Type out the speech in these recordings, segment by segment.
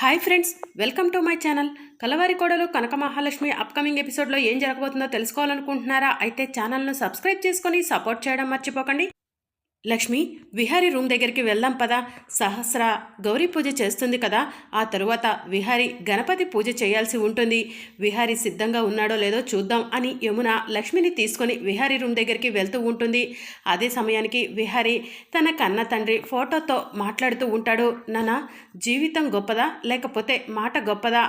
Hi friends welcome to my channel. Kalavari Kodalu Kanaka Mahalakshmi upcoming ఎపిసోడ్లో ఏం జరగబోతుందో తెలుసుకోవాలనుకుంటున్నారా? అయితే ఛానల్ను సబ్స్క్రైబ్ చేసుకొని సపోర్ట్ చేయడం మర్చిపోకండి. లక్ష్మి విహారీ రూమ్ దగ్గరికి వెళ్దాం పదా. సహస్ర గౌరీ పూజ చేస్తుంది కదా. ఆ తరువాత విహారీ గణపతి పూజ చేయాల్సి ఉంటుంది. విహారీ సిద్ధంగా ఉన్నాడో లేదో చూద్దాం అని యమున లక్ష్మిని తీసుకొని విహారీ రూమ్ దగ్గరికి వెళ్తూ ఉంటుంది. అదే సమయానికి విహారీ తన కన్న తండ్రి ఫోటోతో మాట్లాడుతూ ఉంటాడు. నాన్న జీవితం గొప్పదా? లేకపోతే మాట గొప్పదా?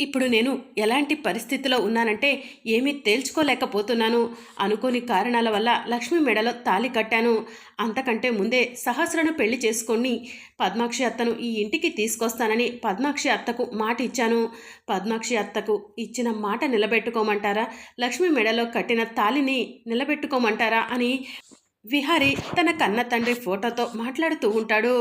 ఇప్పుడు నేను ఎలాంటి పరిస్థితిలో ఉన్నానంటే ఏమీ తేల్చుకోలేకపోతున్నాను అనుకోని కారణాల వల్ల లక్ష్మి మెడలో తాలి కట్టాను. అంతకంటే ముందే సహస్రను పెళ్ళి చేసుకొని పద్మాక్షి అత్తను ఈ ఇంటికి తీసుకొస్తానని పద్మాక్షి అత్తకు మాట ఇచ్చాను. పద్మాక్షి అత్తకు ఇచ్చిన మాట నిలబెట్టుకోమంటారా? లక్ష్మి మెడలో కట్టిన తాలిని నిలబెట్టుకోమంటారా అని విహారి తన కన్న తండ్రి ఫోటోతో మాట్లాడుతూ ఉంటాడు.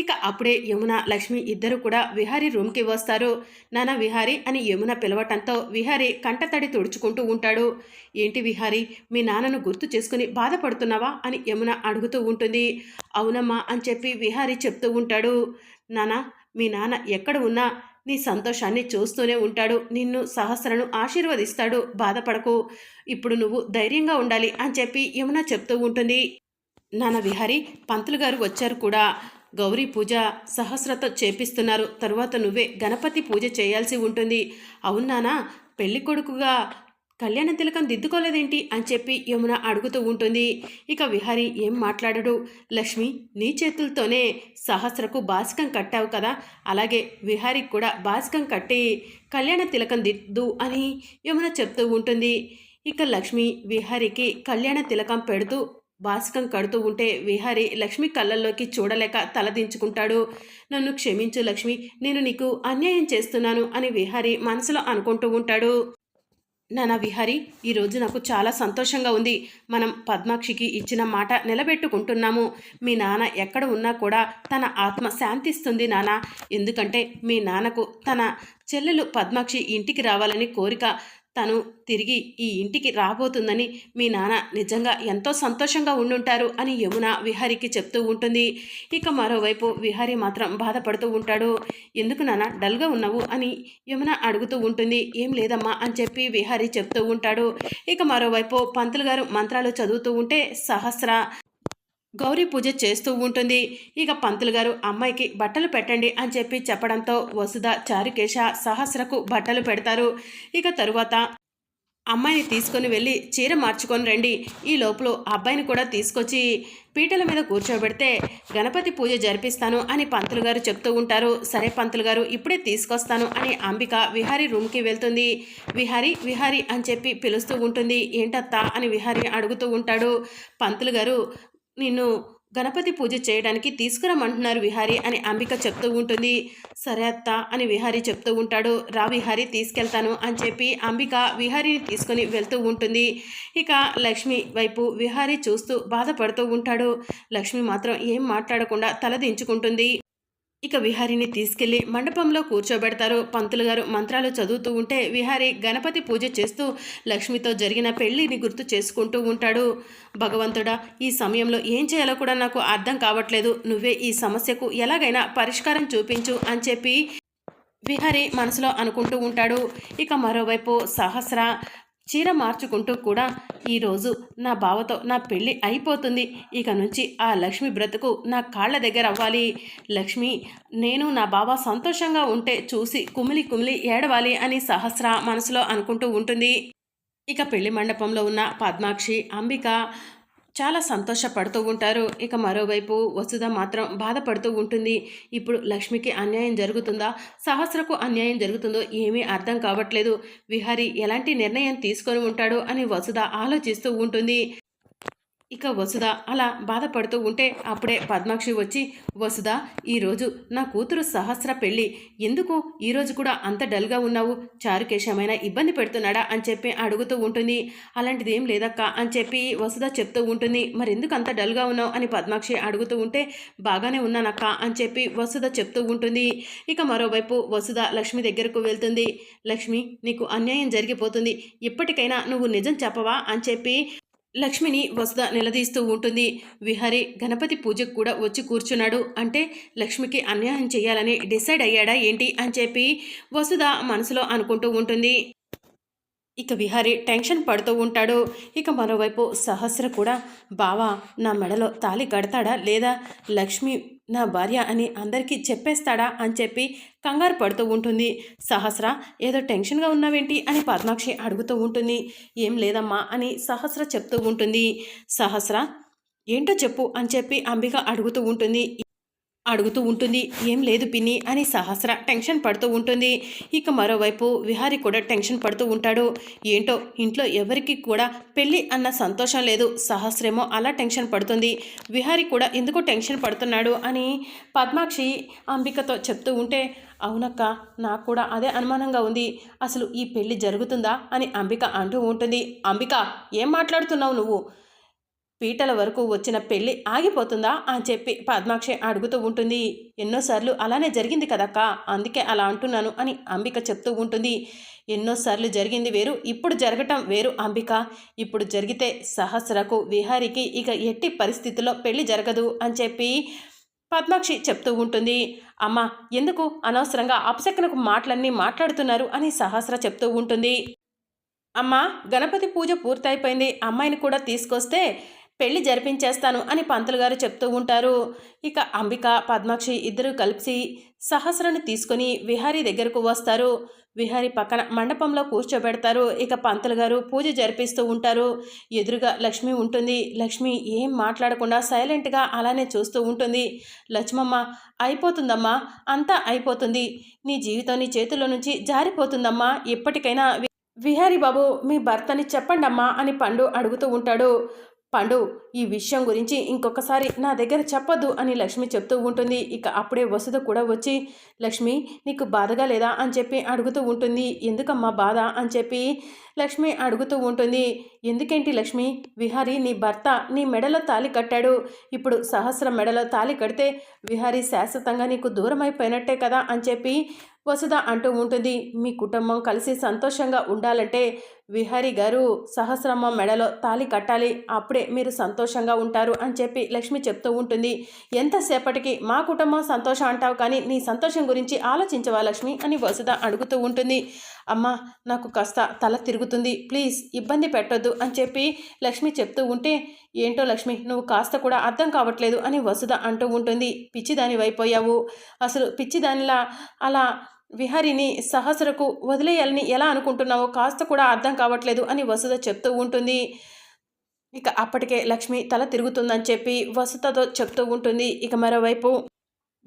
ఇక అప్పుడే యమున లక్ష్మి ఇద్దరు కూడా విహారీ రూమ్కి వస్తారు. నాన్న విహారి అని యమున పిలవటంతో విహారి కంటతడి తుడుచుకుంటూ ఉంటాడు. ఏంటి విహారి మీ నాన్నను గుర్తు చేసుకుని బాధపడుతున్నావా అని యమున అడుగుతూ ఉంటుంది. అవునమ్మా అని చెప్పి విహారి చెప్తూ ఉంటాడు. నాన్న మీ నాన్న ఎక్కడ ఉన్నా నీ సంతోషాన్ని చూస్తూనే ఉంటాడు. నిన్ను సహస్రను ఆశీర్వదిస్తాడు. బాధపడకు. ఇప్పుడు నువ్వు ధైర్యంగా ఉండాలి అని చెప్పి యమున చెప్తూ ఉంటుంది. నాన్న విహారి పంతులు గారు వచ్చారు కూడా. గౌరీ పూజ సహస్రతో చేపిస్తున్నారు. తరువాత నువ్వే గణపతి పూజ చేయాల్సి ఉంటుంది. అవునానా పెళ్ళి కొడుకుగా కళ్యాణ తిలకం దిద్దుకోలేదేంటి అని చెప్పి యమున అడుగుతూ ఉంటుంది. ఇక విహారి ఏం మాట్లాడడు? లక్ష్మి నీ చేతులతోనే సహస్రకు బాసికం కట్టావు కదా? అలాగే విహారికి కూడా బాసికం కట్టి కళ్యాణ తిలకం దిద్దు అని యమున చెప్తూ ఉంటుంది. ఇక లక్ష్మి విహారికి కళ్యాణ తిలకం పెడుతూ బాసికం కడుతూ ఉంటే విహారి లక్ష్మి కళ్ళల్లోకి చూడలేక తలదించుకుంటాడు నన్ను క్షమించు లక్ష్మి నేను నీకు అన్యాయం చేస్తున్నాను అని విహారి మనసులో అనుకుంటూ ఉంటాడు. నానా విహారి ఈరోజు నాకు చాలా సంతోషంగా ఉంది. మనం పద్మాక్షికి ఇచ్చిన మాట నిలబెట్టుకుంటున్నాము. మీ నాన్న ఎక్కడ ఉన్నా కూడా తన ఆత్మ శాంతిస్తుంది నాన్న ఎందుకంటే మీ నాన్నకు తన చెల్లెలు పద్మాక్షి ఇంటికి రావాలని కోరిక తను తిరిగి ఈ ఇంటికి రాబోతుందని మీ నాన్న నిజంగా ఎంతో సంతోషంగా ఉండుంటారు అని యమున విహారికి చెప్తూ ఉంటుంది. ఇక మరోవైపు విహారి మాత్రం బాధపడుతూ ఉంటాడు. ఎందుకు నాన్న డల్గా ఉన్నావు అని యమున అడుగుతూ ఉంటుంది. ఏం లేదమ్మా అని చెప్పి విహారి చెప్తూ ఉంటాడు. ఇక మరోవైపు పంతులు గారు మంత్రాలు చదువుతూ ఉంటే సహస్ర గౌరీ పూజ చేస్తూ ఉంటుంది. ఇక పంతులు గారు అమ్మాయికి బట్టలు పెట్టండి అని చెప్పి చెప్పడంతో వసుధ చారుకేశ సహస్రకు బట్టలు పెడతారు. ఇక తరువాత అమ్మాయిని తీసుకొని వెళ్ళి చీర మార్చుకొని రండి. ఈ లోపల అబ్బాయిని కూడా తీసుకొచ్చి పీటల మీద కూర్చోబెడితే గణపతి పూజ జరిపిస్తాను అని పంతులు గారు చెప్తూ ఉంటారు. సరే పంతులు గారు ఇప్పుడే తీసుకొస్తాను అని అంబిక విహారీ రూమ్కి వెళ్తుంది. విహారీ విహారీ అని చెప్పి పిలుస్తూ ఉంటుంది. ఏంటత్తా అని విహారీ అడుగుతూ ఉంటాడు. పంతులు గారు నిన్ను గణపతి పూజ చేయడానికి తీసుకురమ్మంటున్నారు విహారి అని అంబిక చెప్తూ ఉంటుంది. సరే అత్త అని విహారి చెప్తూ ఉంటాడు. రా విహారి తీసుకెళ్తాను అని చెప్పి అంబిక విహారిని తీసుకొని వెళ్తూ ఉంటుంది. ఇక లక్ష్మి వైపు విహారి చూస్తూ బాధపడుతూ ఉంటాడు. లక్ష్మి మాత్రం ఏం మాట్లాడకుండా తలదించుకుంటుంది ఇక విహారిని తీసుకెళ్ళి మండపంలో కూర్చోబెడతారు. పంతులు గారు మంత్రాలు చదువుతూ ఉంటే విహారి గణపతి పూజ చేస్తూ లక్ష్మితో జరిగిన పెళ్ళిని గుర్తు చేసుకుంటూ ఉంటాడు. భగవంతుడా ఈ సమయంలో ఏం చేయాలో కూడా నాకు అర్థం కావట్లేదు. నువ్వే ఈ సమస్యకు ఎలాగైనా పరిష్కారం చూపించు అని చెప్పి విహారి మనసులో అనుకుంటూ ఉంటాడు. ఇక మరోవైపు సహస్ర చీర మార్చుకుంటూ కూడా ఈరోజు నా బావతో నా పెళ్ళి అయిపోతుంది. ఇక నుంచి ఆ లక్ష్మి బ్రతుకు నా కాళ్ళ దగ్గర అవ్వాలి. లక్ష్మి నేను నా బావ సంతోషంగా ఉంటే చూసి కుమిలి కుమిలి ఏడవాలి అని సహస్ర మనసులో అనుకుంటూ ఉంటుంది. ఇక పెళ్ళి మండపంలో ఉన్న పద్మాక్షి అంబిక చాలా సంతోషపడుతూ ఉంటారు. ఇక మరోవైపు వసుధ మాత్రం బాధపడుతూ ఉంటుంది. ఇప్పుడు లక్ష్మికి అన్యాయం జరుగుతుందా? సహస్రకు అన్యాయం జరుగుతుందో ఏమీ అర్థం కావట్లేదు. విహారి ఎలాంటి నిర్ణయం తీసుకొని ఉంటాడు అని వసుధ ఆలోచిస్తూ ఉంటుంది. ఇక వసుధ అలా బాధపడుతూ ఉంటే అప్పుడే పద్మాక్షి వచ్చి వసుధ ఈరోజు నా కూతురు సహస్ర పెళ్ళి. ఎందుకు? ఈరోజు కూడా అంత డల్గా ఉన్నావు? చారుకేశమైన ఇబ్బంది పెడుతున్నాడా? అని చెప్పి అడుగుతూ ఉంటుంది. అలాంటిది ఏం లేదక్క అని చెప్పి వసుధ చెప్తూ ఉంటుంది. మరెందుకు అంత డల్గా ఉన్నావు? అని పద్మాక్షి అడుగుతూ ఉంటే బాగానే ఉన్నానక్క అని చెప్పి వసుధ చెప్తూ ఉంటుంది. ఇక మరోవైపు వసుధ లక్ష్మి దగ్గరకు వెళ్తుంది. లక్ష్మి నీకు అన్యాయం జరిగిపోతుంది. ఇప్పటికైనా నువ్వు నిజం చెప్పవా? అని చెప్పి లక్ష్మిని వసుధ నిలదీస్తూ ఉంటుంది. విహారి గణపతి పూజకు కూడా వచ్చి కూర్చున్నాడు. అంటే లక్ష్మికి అన్యాయం చేయాలని డిసైడ్ అయ్యాడా ఏంటి అని చెప్పి వసుధ మనసులో అనుకుంటూ ఉంటుంది. ఇక విహారి టెన్షన్ పడుతూ ఉంటాడు. ఇక మరోవైపు సహస్ర కూడా బావా నా మెడలో తాలి కడతాడా లేదా? లక్ష్మి నా భార్య అని అందరికీ చెప్పేస్తాడా అని చెప్పి కంగారు పడుతూ ఉంటుంది. సహస్ర ఏదో టెన్షన్గా ఉన్నావేంటి అని పద్మాక్షి అడుగుతూ ఉంటుంది. ఏం లేదమ్మా అని సహస్ర చెప్తూ ఉంటుంది. సహస్ర ఏంటో చెప్పు అని చెప్పి అంబిక అడుగుతూ ఉంటుంది. అడుగుతూ ఉంటుంది. ఏం లేదు పిన్ని అని సహస్ర టెన్షన్ పడుతూ ఉంటుంది. ఇక మరోవైపు విహారి కూడా టెన్షన్ పడుతూ ఉంటాడు. ఏంటో ఇంట్లో ఎవరికి కూడా పెళ్ళి అన్న సంతోషం లేదు. సహస్రేమో అలా టెన్షన్ పడుతుంది. విహారి కూడా ఎందుకు టెన్షన్ పడుతున్నాడు అని పద్మాక్షి అంబికతో చెప్తూ ఉంటే అవునక్క నాకు కూడా అదే అనుమానంగా ఉంది. అసలు ఈ పెళ్ళి జరుగుతుందా? అని అంబిక అంటూ ఉంటుంది. అంబిక ఏం మాట్లాడుతున్నావు నువ్వు? పీటల వరకు వచ్చిన పెళ్ళి ఆగిపోతుందా అని చెప్పి పద్మాక్షి అడుగుతూ ఉంటుంది. ఎన్నోసార్లు అలానే జరిగింది కదక్క అందుకే అలా అంటున్నాను అని అంబిక చెప్తూ ఉంటుంది. ఎన్నోసార్లు జరిగింది వేరు ఇప్పుడు జరగటం వేరు అంబిక. ఇప్పుడు జరిగితే సహస్రకు విహారికి ఇక ఎట్టి పరిస్థితుల్లో పెళ్ళి జరగదు అని చెప్పి పద్మాక్షి చెప్తూ ఉంటుంది. అమ్మ ఎందుకు అనవసరంగా అపశకనకు మాటలన్నీ మాట్లాడుతున్నారు అని సహస్ర చెప్తూ ఉంటుంది. అమ్మ గణపతి పూజ పూర్తయిపోయింది. అమ్మాయిని కూడా తీసుకొస్తే పెళ్ళి జరిపించేస్తాను అని పంతులు గారు చెప్తూ ఉంటారు. ఇక అంబిక పద్మాక్షి ఇద్దరు కలిసి సహస్రను తీసుకొని విహారీ దగ్గరకు వస్తారు. విహారీ పక్కన మండపంలో కూర్చోబెడతారు. ఇక పంతులు గారు పూజ జరిపిస్తూ ఉంటారు. ఎదురుగా లక్ష్మి ఉంటుంది. లక్ష్మి ఏం మాట్లాడకుండా సైలెంట్గా అలానే చూస్తూ ఉంటుంది. లక్ష్మమ్మ అయిపోతుందమ్మా అంతా అయిపోతుంది. నీ జీవితం నీ చేతుల్లో నుంచి జారిపోతుందమ్మా. ఎప్పటికైనా విహారీ బాబు మీ భర్తని చెప్పండమ్మా అని పండు అడుగుతూ ఉంటాడు. పండు ఈ విషయం గురించి ఇంకొకసారి నా దగ్గర చెప్పొద్దు అని లక్ష్మి చెప్తూ ఉంటుంది. ఇక అప్పుడే వసుధ కూడా వచ్చి లక్ష్మి నీకు బాధగా లేదా అని చెప్పి అడుగుతూ ఉంటుంది. ఎందుకమ్మా బాధ అని చెప్పి లక్ష్మి అడుగుతూ ఉంటుంది. ఎందుకేంటి లక్ష్మి? విహారి నీ భర్త నీ మెడలో తాలి కట్టాడు. ఇప్పుడు సహస్ర మెడలో తాలి కడితే విహారి శాశ్వతంగా నీకు దూరం అయిపోయినట్టే కదా అని చెప్పి వసుధ అంటూ ఉంటుంది. మీ కుటుంబం కలిసి సంతోషంగా ఉండాలంటే విహారీ గారు సహస్రమ్మ మెడలో తాలి కట్టాలి. అప్పుడే మీరు సంతోషంగా ఉంటారు అని చెప్పి లక్ష్మి చెప్తూ ఉంటుంది. ఎంతసేపటికి? మా కుటుంబం సంతోషం అంటావు కానీ నీ సంతోషం గురించి ఆలోచించవా లక్ష్మి? అని వసుధ అడుగుతూ ఉంటుంది. అమ్మ నాకు కాస్త తల తిరుగుతుంది. ప్లీజ్ ఇబ్బంది పెట్టొద్దు అని చెప్పి లక్ష్మి చెప్తూ ఉంటే ఏంటో లక్ష్మి నువ్వు కాస్త కూడా అర్థం కావట్లేదు అని వసుధ అంటూ ఉంటుంది. పిచ్చిదాని వైపోయావు. అసలు పిచ్చిదానిలా అలా విహారిని సహస్రకు వదిలేయాలని ఎలా అనుకుంటున్నావో కాస్త కూడా అర్థం కావట్లేదు అని వసుధ చెప్తూ ఉంటుంది. ఇక అప్పటికే లక్ష్మి తల తిరుగుతుందని చెప్పి వసుతతో చెప్తూ ఉంటుంది. ఇక మరోవైపు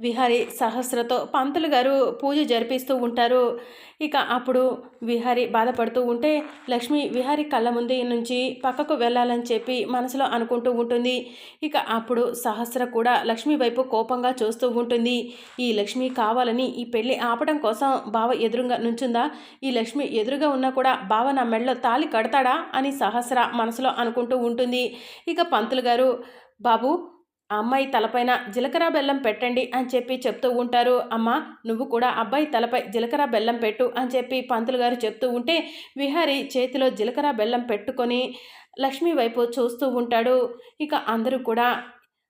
విహారి సహస్రతో పంతులు గారు పూజ జరిపిస్తూ ఉంటారు. ఇక అప్పుడు విహారి బాధపడుతూ ఉంటే లక్ష్మి విహారి కళ్ళ ముందు నుంచి పక్కకు వెళ్ళాలని చెప్పి మనసులో అనుకుంటూ ఉంటుంది. ఇక అప్పుడు సహస్ర కూడా లక్ష్మి వైపు కోపంగా చూస్తూ ఉంటుంది. ఈ లక్ష్మి కావాలని ఈ పెళ్ళి ఆపడం కోసం బావ ఎదురుగా నుంచుందా? ఈ లక్ష్మి ఎదురుగా ఉన్నా కూడా బావ నా మెడలో తాలి కడతాడా? అని సహస్ర మనసులో అనుకుంటూ ఉంటుంది. ఇక పంతులు గారు బాబు అమ్మాయి తలపైన జీలకర్ర బెల్లం పెట్టండి అని చెప్పి చెప్తూ ఉంటారు. అమ్మ నువ్వు కూడా అబ్బాయి తలపై జీలకర్ర బెల్లం పెట్టు అని చెప్పి పంతులు గారు చెప్తూ ఉంటే విహారి చేతిలో జీలకర్ర బెల్లం పెట్టుకొని లక్ష్మి వైపు చూస్తూ ఉంటాడు. ఇక అందరూ కూడా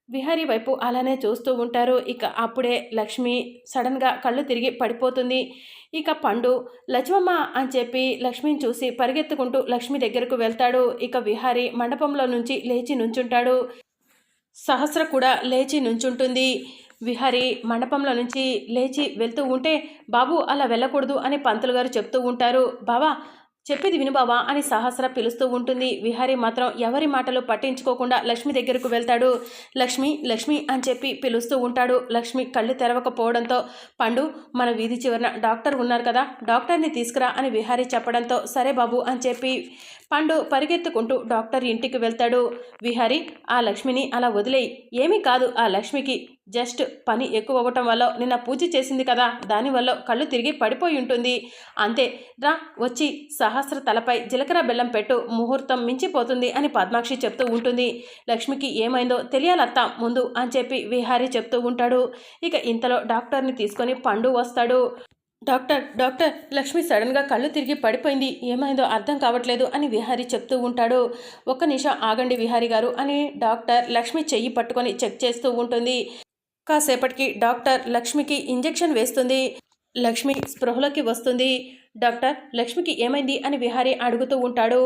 విహారీ వైపు అలానే చూస్తూ ఉంటారు. ఇక అప్పుడే లక్ష్మి సడన్గా కళ్ళు తిరిగి పడిపోతుంది. ఇక పండు లక్ష్మమ్మ అని చెప్పి లక్ష్మిని చూసి పరిగెత్తుకుంటూ లక్ష్మి దగ్గరకు వెళ్తాడు. ఇక విహారీ మండపంలో నుంచి లేచి నుంచుంటాడు. సహస్ర కూడా లేచి నుంచుంటుంది. విహారి మండపంలో నుంచి లేచి వెళ్తూ ఉంటే బాబు అలా వెళ్ళకూడదు అని పంతులు గారు చెప్తూ ఉంటారు. బావా చెప్పేది విను బావా అని సహస్ర పిలుస్తూ ఉంటుంది. విహారీ మాత్రం ఎవరి మాటలు పట్టించుకోకుండా లక్ష్మి దగ్గరకు వెళ్తాడు. లక్ష్మి లక్ష్మి అని చెప్పి పిలుస్తూ ఉంటాడు. లక్ష్మి కళ్ళు తెరవకపోవడంతో పండు మన వీధి చివరన డాక్టర్ ఉన్నారు కదా డాక్టర్ని తీసుకురా అని విహారీ చెప్పడంతో సరే బాబు అని చెప్పి పండు పరిగెత్తుకుంటూ డాక్టర్ ఇంటికి వెళ్తాడు. విహారి ఆ లక్ష్మిని అలా వదిలేయి. ఏమీ కాదు ఆ లక్ష్మికి జస్ట్ పని ఎక్కువ అవ్వటం వల్ల నిన్న పూజ చేసింది కదా దానివల్ల కళ్ళు తిరిగి పడిపోయి ఉంటుంది. అంతే రా వచ్చి సహస్ర తలపై జీలకర్ర బెల్లం పెట్టు ముహూర్తం మించిపోతుంది అని పద్మాక్షి చెప్తూ ఉంటుంది. లక్ష్మికి ఏమైందో తెలియాలత్తా ముందు అని చెప్పి విహారీ చెప్తూ ఉంటాడు. ఇక ఇంతలో డాక్టర్ని తీసుకొని పండు వస్తాడు. డాక్టర్ డాక్టర్ లక్ష్మి సడన్గా కళ్ళు తిరిగి పడిపోయింది. ఏమైందో అర్థం కావట్లేదు అని విహారీ చెప్తూ ఉంటాడు. ఒక్క నిమిషం ఆగండి విహారీ గారు అని డాక్టర్ లక్ష్మి చెయ్యి పట్టుకొని చెక్ చేస్తూ ఉంటుంది. కాసేపటికి డాక్టర్ లక్ష్మికి ఇంజెక్షన్ వేస్తుంది. లక్ష్మి స్పృహలోకి వస్తుంది. డాక్టర్ లక్ష్మికి ఏమైంది అని విహారీ అడుగుతూ ఉంటాడు.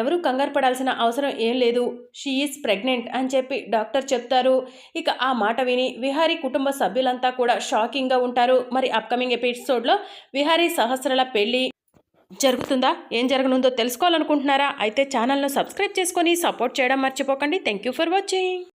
ఎవరు కంగారు పడాల్సిన అవసరం ఏం లేదు. షీ ఈజ్ ప్రెగ్నెంట్ అని చెప్పి డాక్టర్ చెప్తారు. ఇక ఆ మాట విని విహారీ కుటుంబ సభ్యులంతా కూడా షాకింగ్గా ఉంటారు. మరి అప్కమింగ్ ఎపిసోడ్లో విహారీ సహస్రల పెళ్ళి జరుగుతుందా? ఏం జరగనుందో తెలుసుకోవాలనుకుంటున్నారా? అయితే ఛానల్ను సబ్స్క్రైబ్ చేసుకొని సపోర్ట్ చేయడం మర్చిపోకండి. Thank you for watching